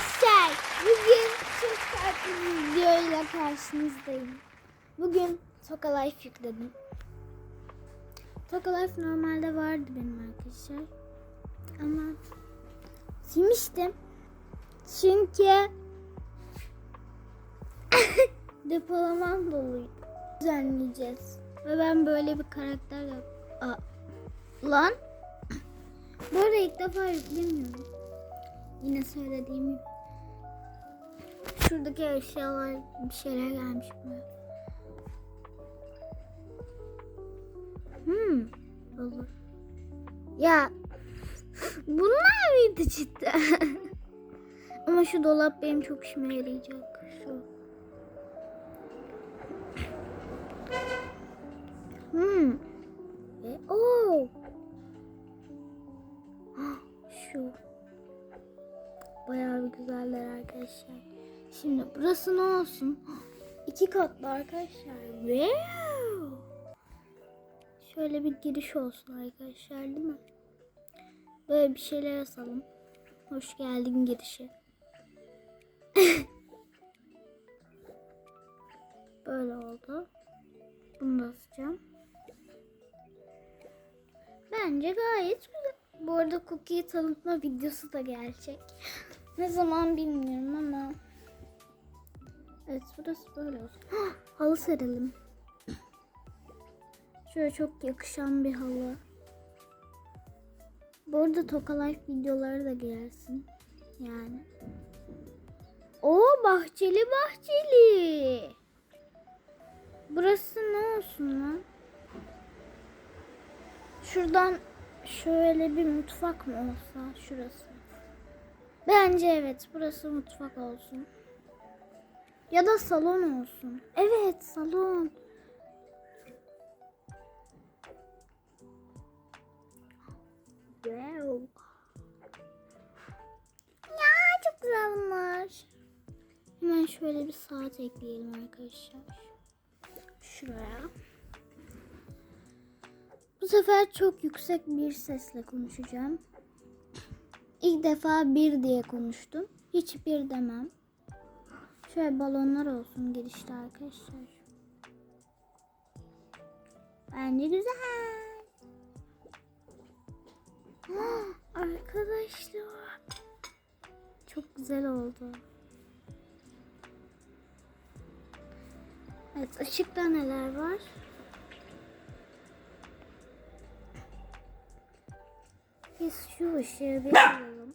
Arkadaşlar bugün çok farklı bir videoyla karşınızdayım. Bugün Toka Life yükledim. Toka Life normalde vardı benim arkadaşlar. Ama silmiştim. Çünkü depolamam doluydu. Düzenleyeceğiz. Ve ben böyle bir karakter yap... Lan. Bu arada ilk defa yüklemiyorum. Yine söylediğim gibi. Şuradaki eşyalar bir şeyler gelmiş buraya. Hmm. Olur. Ya bunlar mıydı cidden? Ama şu dolap benim çok işime yarayacak. Şu. Hmm. E, oo. Ah, Şu. Bayağı bir güzeller arkadaşlar. Şimdi burası ne olsun? İki katlı arkadaşlar. Wow. Şöyle bir giriş olsun arkadaşlar değil mi? Böyle bir şeyler yazalım. Hoş geldin girişi. Böyle oldu. Bunu da asacağım. Bence gayet güzel. Bu arada Cookie'yi tanıtma videosu da gelecek. Ne zaman bilmiyorum ama. Evet burası böyle olsun. Halı serelim. Şöyle çok yakışan bir halı. Bu arada Toka Life videoları da gelsin. Yani. O bahçeli bahçeli. Burası ne olsun lan? Şuradan şöyle bir mutfak mı olsa şurası. Bence evet burası mutfak olsun. Ya da salon olsun. Evet salon. Wow. Ya çok güzel bunlar. Hemen şöyle bir saat ekleyelim arkadaşlar. Şuraya. Bu sefer çok yüksek bir sesle konuşacağım. İlk defa bir diye konuştum. Hiç bir demem. Şöyle balonlar olsun girişte arkadaşlar. Bence güzel. Arkadaşlar. Çok güzel oldu. Evet ışıkta neler var? Biz şu ışığı bir alalım.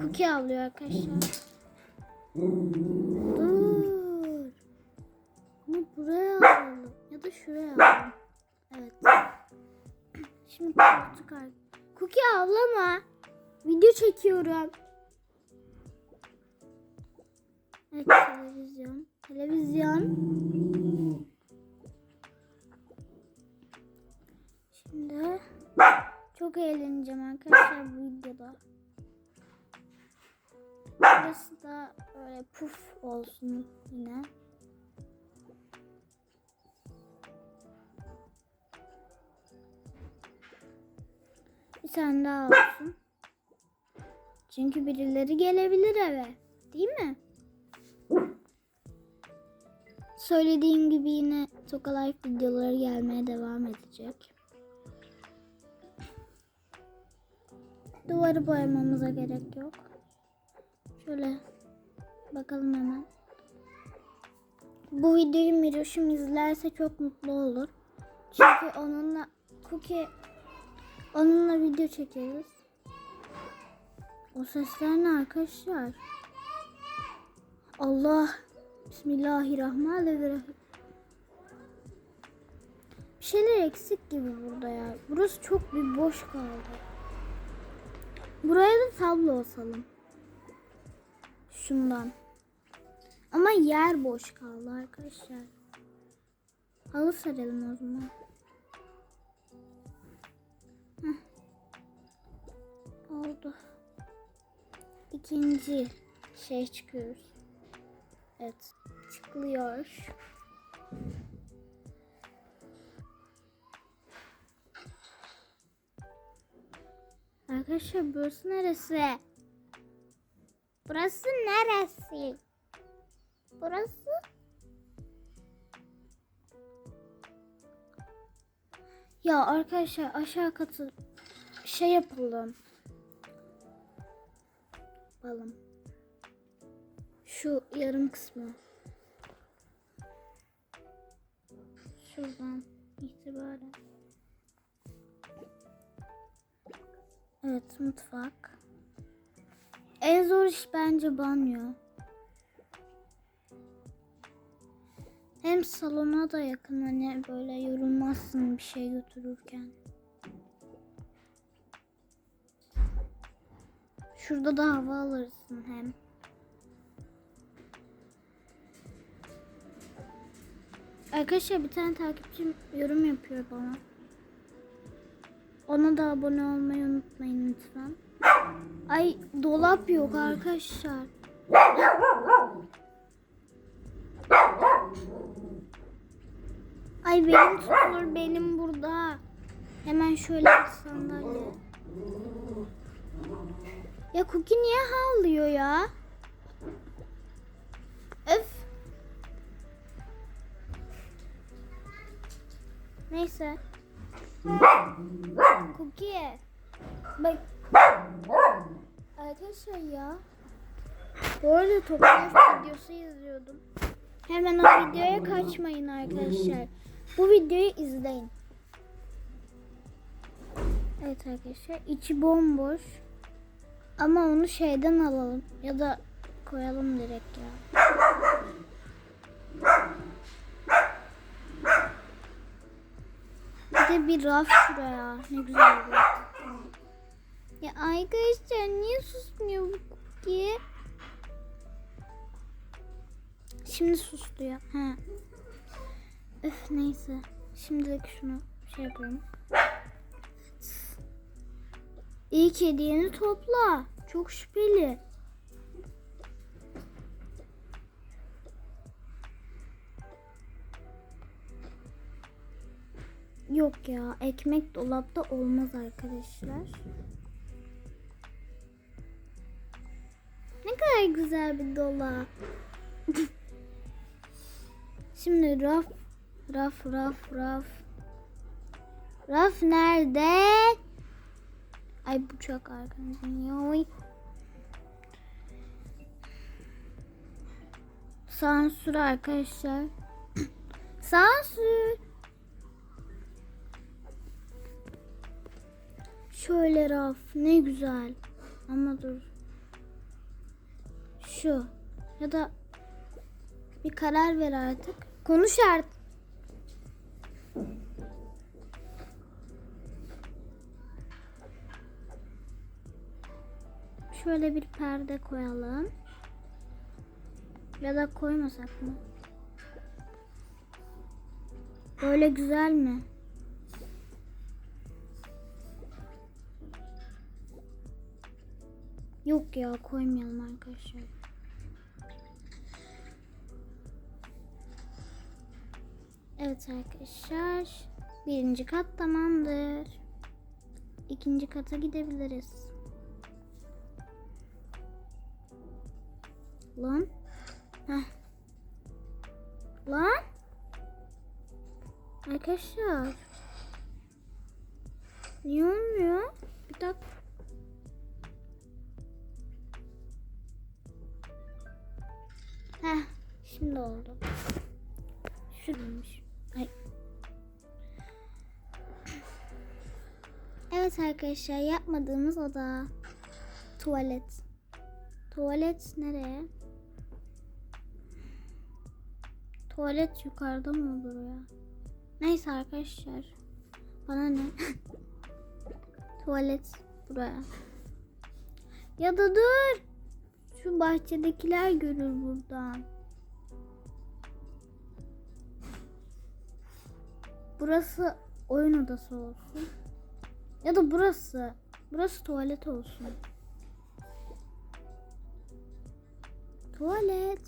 Cookie avlıyor arkadaşlar. Dur. Ama buraya alalım. Ya da şuraya alalım. Evet. Şimdi koltuk ar- Cookie avlama. Video çekiyorum. Evet televizyon. Televizyon. Şimdi çok eğleneceğim arkadaşlar bu videoda. Burası da böyle puf olsun yine. Bir tane daha olsun. Çünkü birileri gelebilir eve. Değil mi? Söylediğim gibi yine Toka Life videoları gelmeye devam edecek. Duvarı boyamamıza gerek yok. Şöyle bakalım hemen. Bu videoyu Miroş'um izlerse çok mutlu olur. Çünkü onunla Cookie onunla video çekeriz. O sesler ne arkadaşlar? Allah Bismillahirrahmanirrahim. Bir şeyler eksik gibi burada ya. Burası çok bir boş kaldı. Buraya da tablo asalım. Şundan. Ama yer boş kaldı arkadaşlar. Halı saralım o zaman. Heh. Oldu. İkinci şey çıkıyoruz. Evet. Çıkılıyor. Arkadaşlar burası neresi? Burası neresi? Burası? Ya arkadaşlar aşağı katı şey yapalım. Yapalım. Şu yarım kısmı. Şuradan itibaren. Evet mutfak. En zor iş bence banyo. Hem salona da yakın hani böyle yorulmazsın bir şey götürürken. Şurada da hava alırsın hem. Arkadaşlar bir tane takipçim yorum yapıyor bana. Ona da abone olmayı unutmayın lütfen. Ay dolap yok arkadaşlar. Ay benim tutulur benim burada. Hemen şöyle bir sandalye. Ya Cookie niye havlıyor ya? Öf. Neyse. Cookie. Bak. Arkadaşlar ya. Bu arada toprak videosu izliyordum. Hemen o videoya kaçmayın arkadaşlar. Bu videoyu izleyin. Evet arkadaşlar içi bomboş. Ama onu şeyden alalım ya da koyalım direkt ya. Bir de bir raf şuraya. Ne güzel bu. Ya arkadaşlar niye susmuyor bu cookie? Şimdi sustu ya. Ha. Öf neyse. Şimdilik şunu şey yapıyorum. İlk hediyeni topla. Çok şüpheli. Yok ya ekmek dolapta olmaz arkadaşlar. Kadar güzel bir dolap. Şimdi raf, raf, raf, raf. Raf nerede? Ay arkamızdan yoy. Sansür arkadaşlar. Sansür. Şöyle raf ne güzel. Ama dur. Şu. Ya da bir karar ver artık. Konuş artık. Şöyle bir perde koyalım. Ya da koymasak mı? Böyle güzel mi? Yok ya koymayalım arkadaşlar. Evet arkadaşlar. Birinci kat tamamdır. İkinci kata gidebiliriz. Lan. Heh. Lan. Arkadaşlar. Niye olmuyor? Bir dakika. Heh. Şimdi oldu. Şuraymış. Evet arkadaşlar yapmadığımız oda. Tuvalet. Tuvalet nereye? Tuvalet yukarıda mı olur ya? Neyse arkadaşlar. Bana ne? Tuvalet buraya. Ya da dur. Şu bahçedekiler görür buradan. Burası oyun odası olsun. Ya da burası. Burası tuvalet olsun. Tuvalet.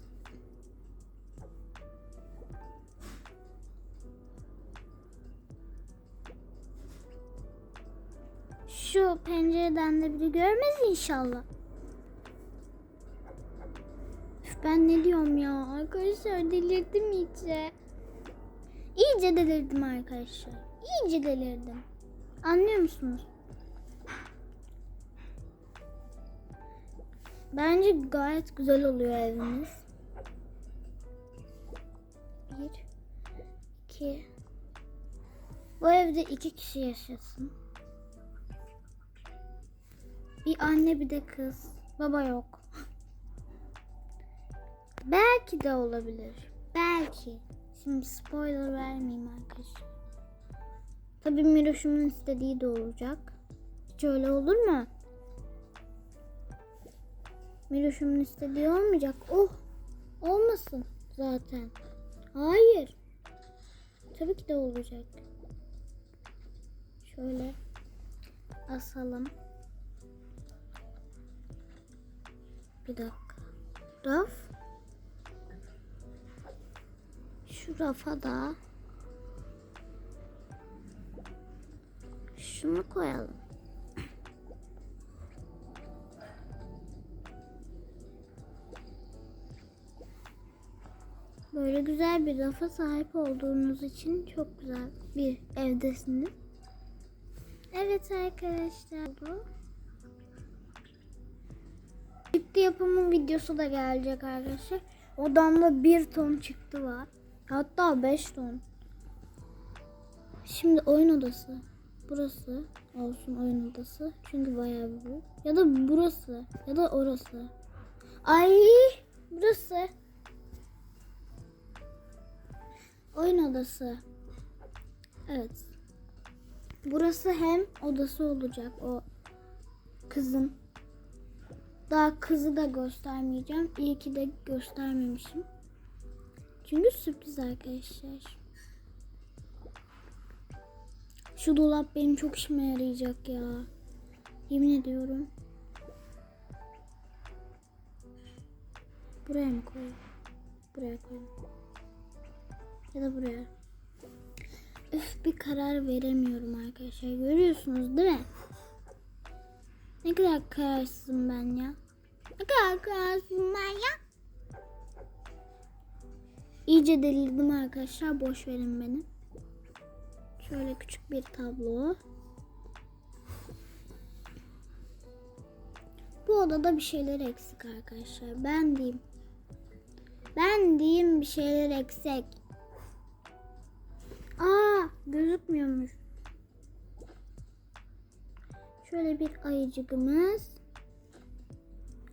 Şu pencereden de biri görmez inşallah. Ben ne diyorum ya? Arkadaşlar delirdim iyice. İyice delirdim arkadaşlar. İyice delirdim. Anlıyor musunuz? Bence gayet güzel oluyor evimiz. Bir, iki. Bu evde iki kişi yaşasın. Bir anne bir de kız. Baba yok. Belki de olabilir. Belki. Şimdi spoiler vermeyeyim arkadaşlar. Tabii Miroş'umun istediği de olacak. Hiç öyle olur mu? Miroş'umun istediği olmayacak. Oh! Olmasın zaten. Hayır. Tabii ki de olacak. Şöyle asalım. Bir dakika. Raf. Şu rafa da şunu koyalım. Böyle güzel bir rafa sahip olduğunuz için çok güzel bir evdesiniz. Evet arkadaşlar. Bu. Çıktı yapımı videosu da gelecek arkadaşlar. Odamda bir ton çıktı var. Hatta 5 ton. Şimdi oyun odası. Burası olsun oyun odası. Çünkü bayağı büyük. Ya da burası. Ya da orası. Ay burası. Oyun odası. Evet. Burası hem odası olacak o kızın. Daha kızı da göstermeyeceğim. İyi ki de göstermemişim. Çünkü sürpriz arkadaşlar. Şu dolap benim çok işime yarayacak ya. Yemin ediyorum. Buraya mı koyayım? Buraya koyayım. Ya da buraya. Üf bir karar veremiyorum arkadaşlar. Görüyorsunuz değil mi? Ne kadar kararsızım ben ya. Ne kadar kararsızım ben ya. İyice delirdim arkadaşlar. Boş verin beni. Şöyle küçük bir tablo. Bu odada bir şeyler eksik arkadaşlar. Ben diyeyim. Ben diyeyim bir şeyler eksik. Aa gözükmüyormuş. Şöyle bir ayıcıkımız.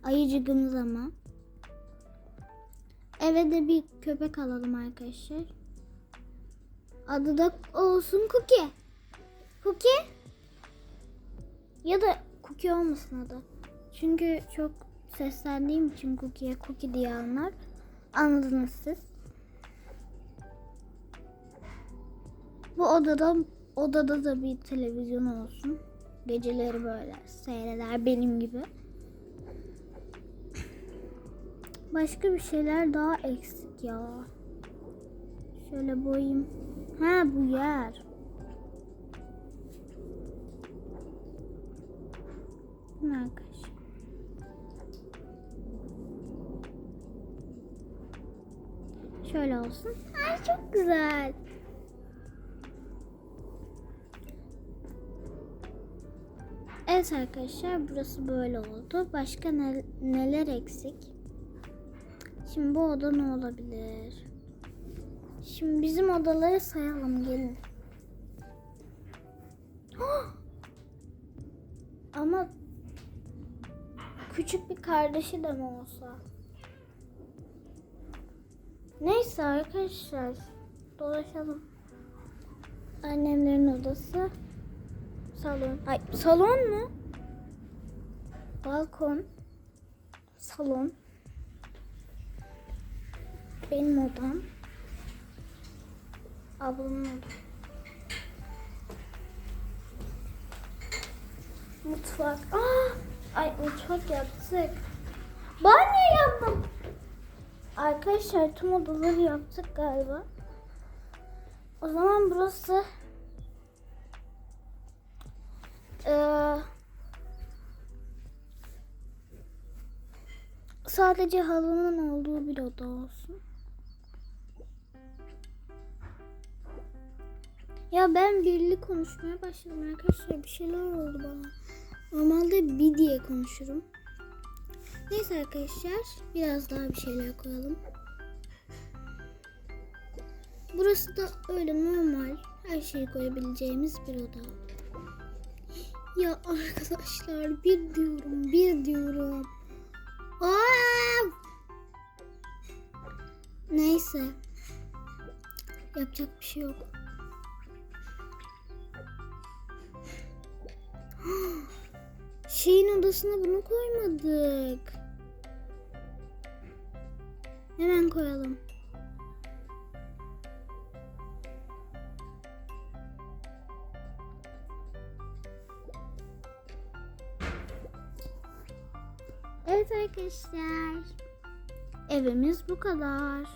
Ayıcıkımız ama. Eve de bir köpek alalım arkadaşlar. Adı da olsun Cookie. Cookie. Ya da Cookie olmasın adı. Çünkü çok seslendiğim için Cookie'ye Cookie diye anlar. Anladınız siz. Bu odada odada da bir televizyon olsun. Geceleri böyle seyreder benim gibi. Başka bir şeyler daha eksik ya. Şöyle boyayayım. Ha bu yer. Ne arkadaşlar? Şöyle olsun. Ay çok güzel. Evet arkadaşlar burası böyle oldu. Başka ne- neler eksik? Şimdi bu oda ne olabilir? Şimdi bizim odaları sayalım gelin. Hah! Ama küçük bir kardeşi de mi olsa? Neyse arkadaşlar dolaşalım. Annemlerin odası. Salon. Ay salon mu? Balkon. Salon. Benim odam. Ablamın odası. Mutfak. Aa! Ay mutfak yaptık. Banyo yaptım. Arkadaşlar tüm odaları yaptık galiba. O zaman burası eee sadece halının olduğu bir oda olsun. Ya ben birli konuşmaya başladım arkadaşlar. Bir şeyler oldu bana. Normalde bir diye konuşurum. Neyse arkadaşlar biraz daha bir şeyler koyalım. Burası da öyle normal her şeyi koyabileceğimiz bir oda. Ya arkadaşlar bir diyorum bir diyorum. Aa! Neyse. Yapacak bir şey yok. Şeyin odasına bunu koymadık. Hemen koyalım. Evet arkadaşlar. Evimiz bu kadar.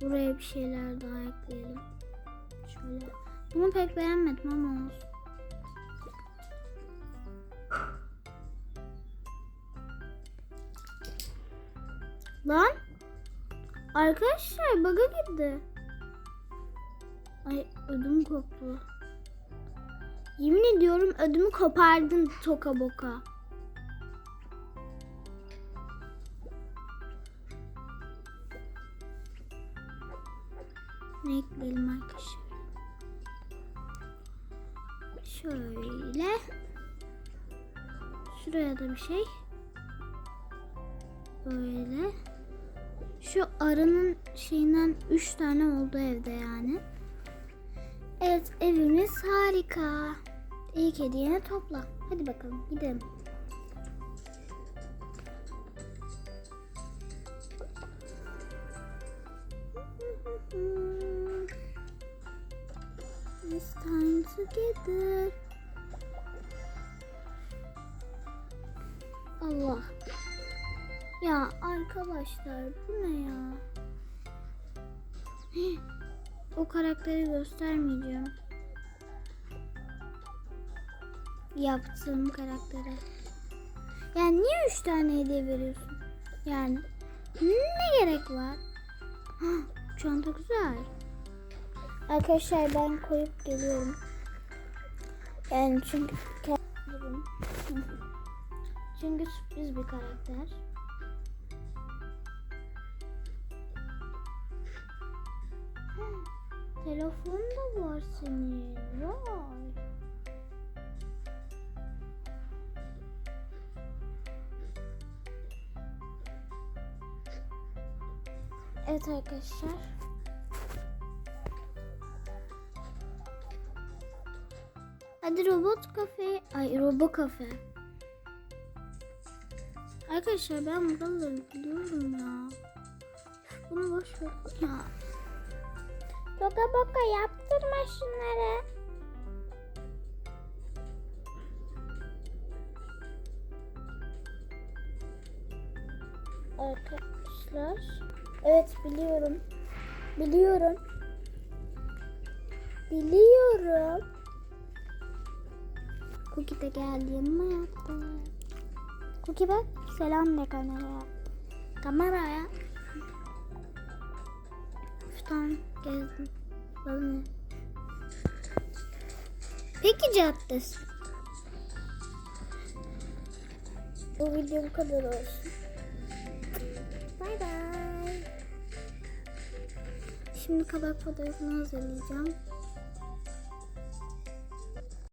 Buraya bir şeyler daha ekleyelim. Şöyle. Bunu pek beğenmedim ama olsun. Lan. Arkadaşlar baga girdi. Ay ödüm koptu. Yemin ediyorum ödümü kopardın toka boka. Ne ekleyelim arkadaşlar? Şöyle. Şuraya da bir şey. Böyle. Şu arının şeyinden 3 tane oldu evde yani. Evet evimiz harika. İlk hediyeni topla. Hadi bakalım gidelim. It's time together. Allah. Arkadaşlar bu ne ya? O karakteri göstermeyeceğim. Yaptığım karaktere. Yani niye üç tane hediye veriyorsun? Yani ne gerek var? Çanta güzel. Arkadaşlar ben koyup geliyorum. Yani çünkü. Çünkü sürpriz bir karakter. Telefon da var senin. Vay. Evet arkadaşlar. Hadi robot kafe. Ay robo kafe. Arkadaşlar ben buraları biliyorum ya. Bunu boş ver. Ya. Boka boka yaptırma şunları. Arkadaşlar. Evet biliyorum. Biliyorum. Biliyorum. Cookie de geldi yanıma yaptı. Cookie bak selam de kameraya. Kameraya. Tamam Peki caddesi. Bu video bu kadar olsun. Bay bay. Şimdi kabak fotoğrafını hazırlayacağım.